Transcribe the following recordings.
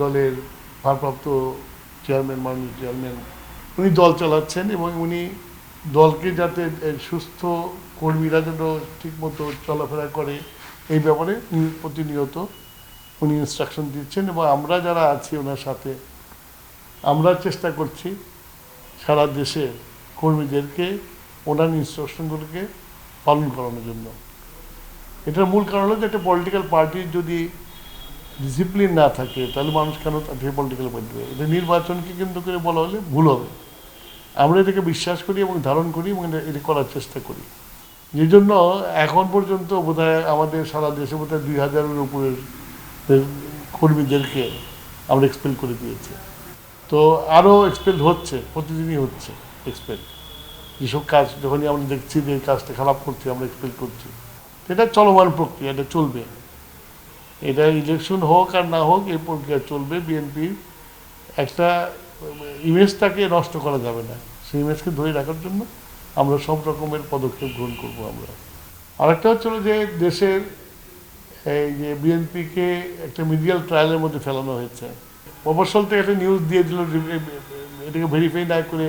দলের ভারপ্রাপ্ত চেয়ারম্যান, মাননীয় চেয়ারম্যান, উনি দল চালাচ্ছেন এবং উনি দলকে যাতে সুস্থ কর্মীরা যেন ঠিকমতো চলাফেরা করে, এই ব্যাপারে প্রতিনিয়ত উনি ইনস্ট্রাকশন দিচ্ছেন এবং আমরা যারা আছি ওনার সাথে, আমরা চেষ্টা করছি সারা দেশে কর্মীদেরকে, ওনার ইনস্ট্রাকশনগুলোকে পালন করানোর জন্য। এটার মূল কারণ হলো যে একটা পলিটিক্যাল পার্টির যদি ডিসিপ্লিন না থাকে, তাহলে মানুষ কেন তাদের পলিটিক্যাল পার্টি হবে এটা নির্বাচনকে কেন্দ্র করে বলা হলে ভুল হবে। আমরা এটাকে বিশ্বাস করি এবং ধারণ করি এবং এটা- করার চেষ্টা করি। যে জন্য এখন পর্যন্ত বোধহয় আমাদের সারা দেশে বোধহয় দুই হাজারের উপরের কর্মীদেরকে আমরা এক্সপেল করে দিয়েছি। তো আরও এক্সপেল হচ্ছে, প্রতিদিনই হচ্ছে এক্সপেল যেসব কাজ যখনই আমরা দেখছি যে কাজটা খারাপ করছি, আমরা এক্সপেল করছি। এটা চলমান প্রক্রিয়া, এটা চলবে। এটা ইলেকশন হোক আর না হোক, এই প্রক্রিয়া চলবে বিএনপির একটা ইমেজটাকে নষ্ট করা যাবে না। সেই ইমেজকে ধরে রাখার জন্য আমরা সব রকমের পদক্ষেপ গ্রহণ করব আমরা। আরেকটা হচ্ছিল যে দেশের এই যে বিএনপিকে একটা মিডিয়াল ট্রায়ালের মধ্যে ফেলানো হয়েছে। মফস্বল থেকে একটা নিউজ দিয়ে দিল, এটাকে ভেরিফাই না করে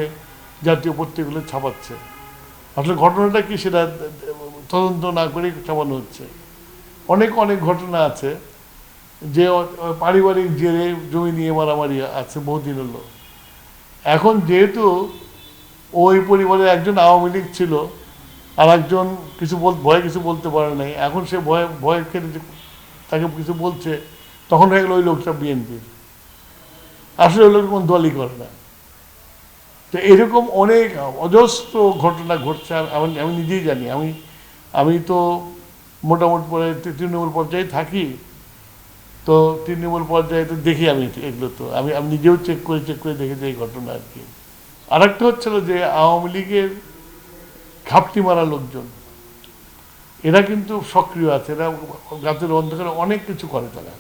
জাতীয় পত্রিকাগুলো ছাপাচ্ছে। আসলে ঘটনাটা কি সেটা তদন্ত না করে ছাপানো হচ্ছে। অনেক অনেক ঘটনা আছে যে পারিবারিক জেরে জমি নিয়ে মারামারি আছে বহুদিন হলো এখন যেহেতু ওই পরিবারে একজন আওয়ামী লীগ ছিল আর একজন কিছু বল, ভয়ে কিছু বলতে পারে নাই, এখন সে ভয়ে ভয় খেলে তাকে কিছু বলছে, তখন হয়ে গেল ওই লোকটা বিএনপির। আসলে ওই লোক কোনো দলই করে না। তো এরকম অনেক অজস্র ঘটনা ঘটছে, আর আমি আমি নিজেই জানি, আমি আমি তো মোটামুটি তৃণমূল পর্যায়ে থাকি, তো তৃণমূল পর্যায়ে তো দেখি আমি এগুলো তো। আমি আমি নিজেও চেক করে চেক করে দেখেছি এই ঘটনা আর কি। আরেকটা হচ্ছিল যে আওয়ামী লীগের ঘাপটি মারা লোকজন, এরা কিন্তু সক্রিয় আছে, এরা রাতের অন্ধকারে অনেক কিছু করে তারা।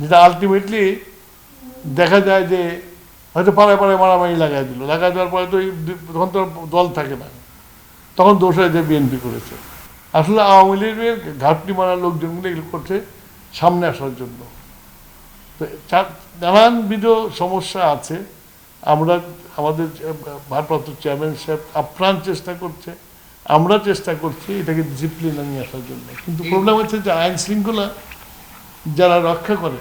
যেটা আলটিমেটলি দেখা যায় যে হয়তো পাড়ায় পাড়ায় মারামারি লাগাই দিল। লাগাই দেওয়ার পরে তো তখন তো আর দল থাকে না। তখন দোষ হয় যে বিএনপি করেছে। আসলে আওয়ামী লীগের ঘাটতি মারা লোকজনগুলো এগুলো করছে সামনে আসার জন্য। তো নানানবিধ সমস্যা আছে। আমরা আমাদের ভারপ্রাপ্ত চেয়ারম্যান সাহেব আপ্রাণ চেষ্টা করছে। আমরা চেষ্টা করছি এটাকে ডিসিপ্লিনে নিয়ে আসার জন্য। কিন্তু প্রবলেম হচ্ছে যে আইন শৃঙ্খলা যারা রক্ষা করে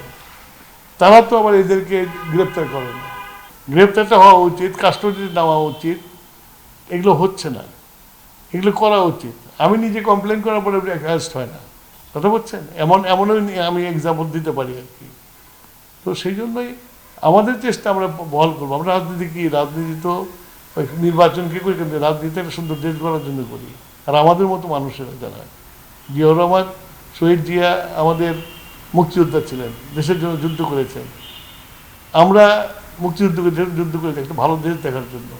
তারা তো আবার এদেরকে গ্রেপ্তার করে না। গ্রেপ্তারটা হওয়া উচিত কাস্টডিতে নেওয়া উচিত। এগুলো হচ্ছে না। এগুলো করা উচিত। আমি নিজে কমপ্লেন করার পরে অ্যারেস্ট হয় না। কথা বলছেন? এমন, এমনও আমি এক্সাম্পল দিতে পারি আর কি। তো সেই জন্যই আমাদের চেষ্টা আমরা বহল করব। আমরা রাজনীতি কী? রাজনীতি তো ওই নির্বাচনকে করি কিন্তু রাজনীতি একটা সুন্দর দেশ গড়ার জন্য করি। আর আমাদের মতো মানুষেরা যারা। জিয়াউর রহমান, শহীদ জিয়া আমাদের মুক্তিযোদ্ধা ছিলেন। দেশের জন্য যুদ্ধ করেছেন। আমরা মুক্তিযুদ্ধ যুদ্ধ করেছি, একটা ভালো দেশ দেখার জন্য।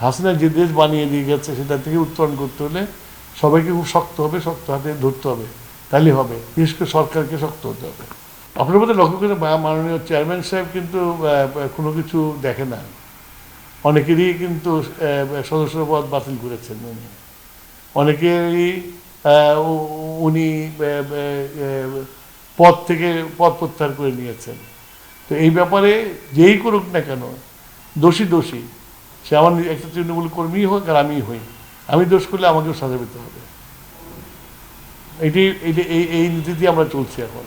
হাসিনা যে দেশ বানিয়ে দিয়ে গেছে, সেটা থেকে উত্তরণ করতে হলে সবাইকে খুব শক্ত হবে শক্ত হাতে ধরতে হবে তাহলে হবে। বিশেষ করে সরকারকে শক্ত হতে হবে। আপনার মধ্যে লক্ষ্য করে মাননীয় চেয়ারম্যান সাহেব কিন্তু কোনো কিছু দেখে না। অনেকেরই কিন্তু আহ, সদস্য পদ বাতিল করেছেন উনি। অনেকেরই উনি পদ থেকে পদ প্রত্যাহার করে নিয়েছেন। তো এই ব্যাপারে যেই করুক না কেন দোষী দোষী। সে আমার একটা তৃণমূল কর্মী হোক আর আমিই হই। আমি দোষ করলে আমাকেও সাজা পেতে হবে। এটি এই এই নীতি দিয়ে আমরা চলছি এখন।